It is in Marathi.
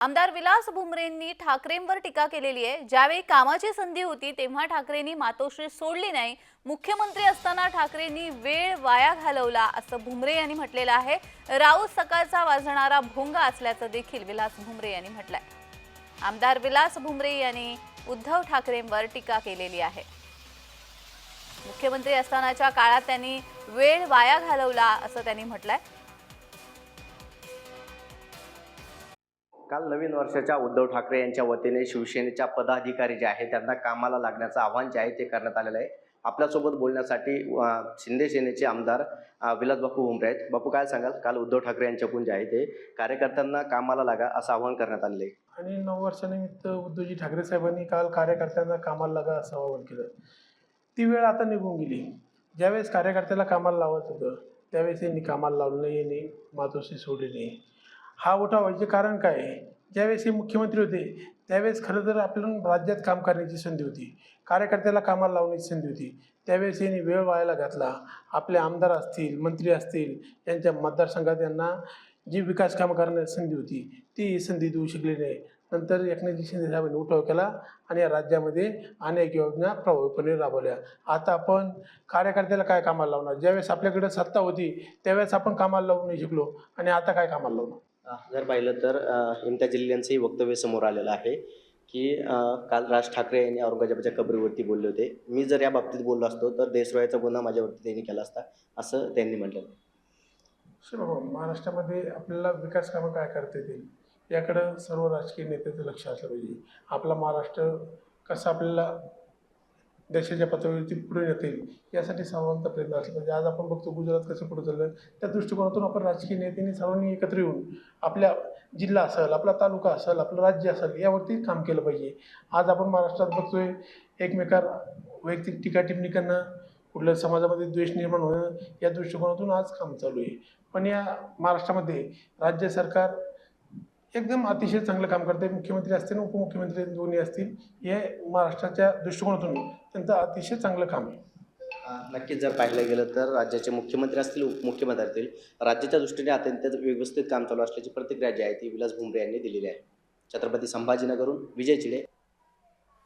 आमदार विलास भुमरेंनी ठाकरेंवर टीका केलेली आहे. ज्यावेळी कामाची संधी होती तेव्हा ठाकरेंनी मातोश्री सोडली नाही. मुख्यमंत्री असताना ठाकरेंनी वेळ वाया घालवला असं भुमरे यांनी म्हटलेलं आहे. राऊत सकाळचा वाजणारा भोंगा असल्याचं देखील विलास भुमरे यांनी म्हटलंय. आमदार विलास भुमरे यांनी उद्धव ठाकरेंवर टीका केलेली आहे. मुख्यमंत्री असतानाच्या काळात त्यांनी वेळ वाया घालवला असं त्यांनी म्हटलंय. काल नवीन वर्षाच्या उद्धव ठाकरे यांच्या वतीने शिवसेनेच्या पदाधिकारी जे आहे त्यांना कामाला लागण्याचं आव्हान जे आहे ते करण्यात आलेलं आहे. आपल्यासोबत बोलण्यासाठी शिंदे सेनेचे आमदार विलास बापू भुमरे आहेत. बापू काय सांगाल? काल उद्धव ठाकरे यांच्याकडून जे आहे ते कार्यकर्त्यांना कामाला लागा असं आवाहन करण्यात आलेलं आहे. आणि नऊ वर्षानिमित्त उद्धवजी ठाकरे साहेबांनी काल कार्यकर्त्यांना कामाला लागा असं आवाहन केलं. ती वेळ आता निघून गेली. ज्यावेळेस कार्यकर्त्याला कामाला लावत होतं त्यावेळेस यांनी कामाला लावलं नाही मातोश्री सोडली नाही. हा उठाव व्हायचे कारण काय? ज्यावेळेस हे मुख्यमंत्री होते त्यावेळेस खरं तर आपल्याला राज्यात काम करण्याची संधी होती. कार्यकर्त्याला कामाला लावण्याची संधी होती. त्यावेळेस यांनी वेळ वायाला घातला. आपले आमदार असतील मंत्री असतील यांच्या मतदारसंघात यांना जी विकास कामं करण्याची संधी होती ती संधी देऊ शकली नाही. नंतर एकनाथजी शिंदे साहेबांनी उठाव केला आणि या राज्यामध्ये अनेक योजना प्रभावीपणे राबवल्या. आता आपण कार्यकर्त्याला काय कामाला लावणार? ज्यावेळेस आपल्याकडे सत्ता होती त्यावेळेस आपण कामाला लावू नाही शिकलो. आणि आता काय कामाला लावणार? जर पाहिलं तर अं, इम्तियाज जलील यांचंही वक्तव्य समोर आलेलं आहे की काल राज ठाकरे यांनी औरंगजेबाच्या कबरीवरती बोलले होते. मी जर या बाबतीत बोललो असतो तर देशद्रोहाचा गुन्हा माझ्यावरती त्यांनी केला असता असं त्यांनी म्हटलं. बाबा हो, महाराष्ट्रामध्ये आपल्याला विकास कामं काय करता येतील? याकडं सर्व राजकीय नेत्याचं लक्ष असलं पाहिजे. आपला महाराष्ट्र कसा आपल्याला देशाच्या पातळीवरती पुढे नेता येईल यासाठी सर्वांचा प्रयत्न असला. पाहिजे म्हणजे आज आपण बघतो गुजरात कसं पुढे चाललं त्या दृष्टिकोनातून आपण राजकीय नेत्यांनी सर्वांनी एकत्र येऊन आपल्या जिल्हा असेल आपला तालुका असेल आपलं राज्य असेल यावरती काम केलं पाहिजे. आज आपण महाराष्ट्रात बघतोय एकमेकावर वैयक्तिक टीका टिप्पणी करणं कुठल्या समाजामध्ये द्वेष निर्माण होणं या दृष्टिकोनातून आज काम चालू आहे. पण या महाराष्ट्रामध्ये राज्य सरकार एकदम अतिशय चांगलं काम करते. मुख्यमंत्री असतील उपमुख्यमंत्री दोन्ही असतील हे महाराष्ट्राच्या दृष्टिकोनातून त्यांचं अतिशय चांगलं काम आहे. नक्कीच जर पाहिलं गेलं तर राज्याचे मुख्यमंत्री असतील उपमुख्यमंत्री असतील राज्याच्या दृष्टीने अत्यंत व्यवस्थित काम चालू असल्याची प्रतिक्रिया जी आहे ती विलास भुमरे यांनी दिलेली आहे. छत्रपती संभाजीनगरहून विजय चिडे.